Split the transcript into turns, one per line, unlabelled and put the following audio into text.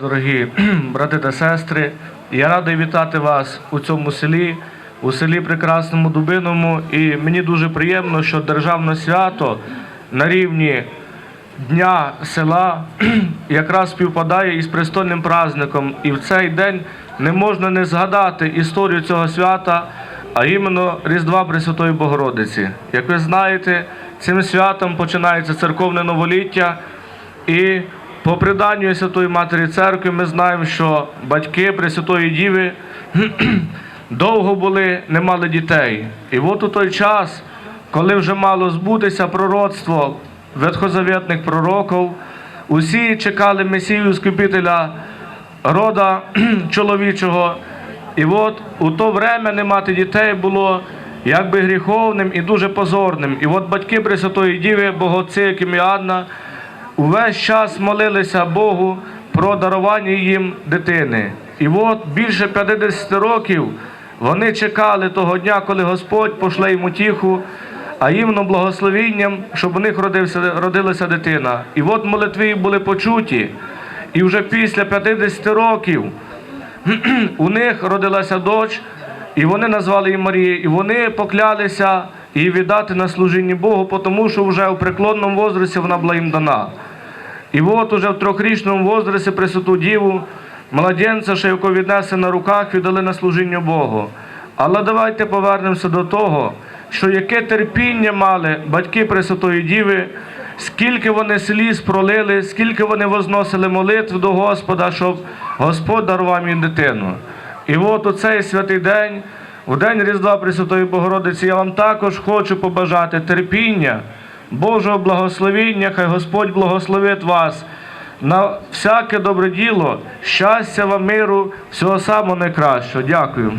Дорогі брати та сестри, я радий вітати вас у цьому селі, у селі Прекрасному Дубиному. І мені дуже приємно, що державне свято на рівні Дня села якраз співпадає із престольним праздником. І в цей день не можна не згадати історію цього свята, а іменно Різдва Пресвятої Богородиці. Як ви знаєте, цим святом починається церковне новоліття. І по преданню Святої Матері Церкви ми знаємо, що батьки Пресвятої Діви довго були, не мали дітей. І от у той час, коли вже мало збутися пророцтво ветхозавітних пророків, усі чекали Месію Скупителя рода чоловічого. І от у то время не мати дітей було якби гріховним і дуже позорним. І от батьки Пресвятої Діви, богоці, і Анна, увесь час молилися Богу про дарування їм дитини. І от більше 50 років вони чекали того дня, коли Господь пошле їм утіху, а іменно благословінням, щоб у них родився, родилася дитина. І от молитви були почуті. І вже після 50 років у них родилася дочь, і вони назвали її Марією, і вони поклялися її віддати на служіння Богу, тому що вже у преклонному возрасті вона була їм дана. І от уже в трьохрічному возрасті Пресвяту Діву, младенця, ще якого віднесли на руках, віддали на служіння Богу. Але давайте повернемося до того, що яке терпіння мали батьки Пресвятої Діви, скільки вони сліз пролили, скільки вони возносили молитв до Господа, щоб Господь дарував їм дитину. І от у цей святий день, у день Різдва Пресвятої Богородиці, я вам також хочу побажати терпіння, Божого благословіння, хай Господь благословить вас на всяке добре діло, щастя вам, миру, всього самого найкращого. Дякую.